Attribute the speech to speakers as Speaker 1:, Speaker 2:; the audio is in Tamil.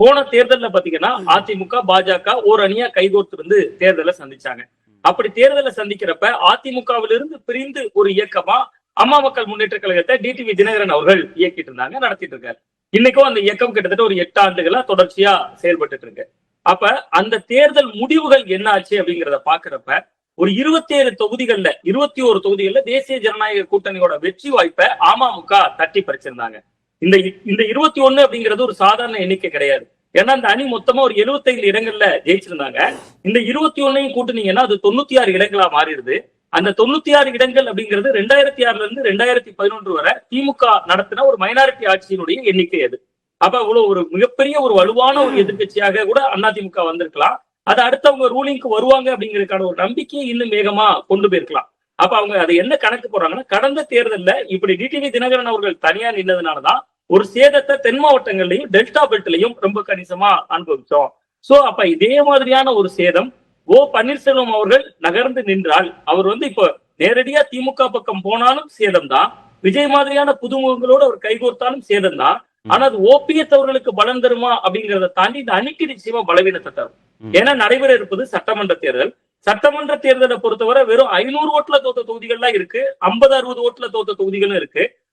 Speaker 1: போன தேர்தல்ல பாத்தீங்கன்னா அதிமுக பாஜக ஒரு அணியா கைகோர்த்து இருந்து தேர்தலை சந்திச்சாங்க. அப்படி தேர்தலை சந்திக்கிறப்ப அதிமுகவிலிருந்து பிரிந்து ஒரு இயக்கமா அம்மா மக்கள் முன்னேற்ற கழகத்தை டிடிவி தினகரன் அவர்கள் இயக்கிட்டு இருந்தாங்க நடத்திட்டு இருக்காரு. இன்னைக்கும் அந்த இயக்கம் கிட்டத்தட்ட ஒரு எட்டு ஆண்டுகளா தொடர்ச்சியா செயல்பட்டு இருக்கு. அப்ப அந்த தேர்தல் முடிவுகள் என்ன ஆச்சு அப்படிங்கிறத பாக்குறப்ப ஒரு இருபத்தி ஏழு தொகுதிகள்ல இருபத்தி ஒரு தொகுதிகள்ல தேசிய ஜனநாயக கூட்டணியோட வெற்றி வாய்ப்பை அமமுக தட்டி பறிச்சிருந்தாங்க. இந்த இந்த இருபத்தி ஒண்ணு அப்படிங்கிறது ஒரு சாதாரண எண்ணிக்கை கிடையாது. ஏன்னா அந்த அணி மொத்தமா ஒரு 75 இடங்கள்ல ஜெயிச்சிருந்தாங்க. இந்த இருபத்தி ஒன்னையும் கூட்டுனீங்கன்னா அது தொண்ணூத்தி ஆறு இடங்களா மாறிடுது. அந்த தொண்ணூத்தி ஆறு இடங்கள் அப்படிங்கிறது ரெண்டாயிரத்தி ஆறுல இருந்து ரெண்டாயிரத்தி பதினொன்று வரை திமுக நடத்தின ஒரு மைனாரிட்டி ஆட்சியினுடைய எண்ணிக்கை அது. அப்ப அவ்வளவு ஒரு மிகப்பெரிய ஒரு வலுவான ஒரு எதிர்க்கட்சியாக கூட அதிமுக வந்திருக்கலாம். அது அடுத்தவங்க ரூலிங்க்கு வருவாங்க அப்படிங்கிறதுக்கான ஒரு நம்பிக்கையை இன்னும் வேகமா கொண்டு போயிருக்கலாம். அப்ப அவங்க அதை என்ன கணக்கு போடுறாங்கன்னா கடந்த தேர்தலில் இப்படி டிடிவி தினகரன் அவர்கள் தனியா நின்னதுனாலதான் ஒரு சேதத்தை தென் மாவட்டங்கள்லயும் டெல்டா பெல்ட்லயும் ரொம்ப கணிசமா அனுபவிச்சோம். சோ அப்ப இதே மாதிரியான ஒரு சேதம் ஓ பன்னீர்செல்வம் அவர்கள் நகர்ந்து நின்றால் அவர் வந்து இப்போ நேரடியா திமுக பக்கம் போனாலும் சேதம் தான் விஜய் மாதிரியான புதுமுகங்களோட அவர் கைகோர்த்தாலும் சேதம் தான் ஆனா அது ஓபிஎஸ் அவர்களுக்கு பலம் தருமா அப்படிங்கறத தாண்டி இந்த அணிக்கு நிச்சயமா பலவீனத்தை தரும். ஏன்னா நடைபெற இருப்பது சட்டமன்ற தேர்தல். சட்டமன்ற தேர்தலை பொறுத்தவரை வெறும் ஐநூறு ஓட்டுல தோத்த தொகுதிகள்லாம் இருக்கு ஐம்பது அறுபது ஓட்டுல தோத்த தொகுதிகளும் இருக்கு.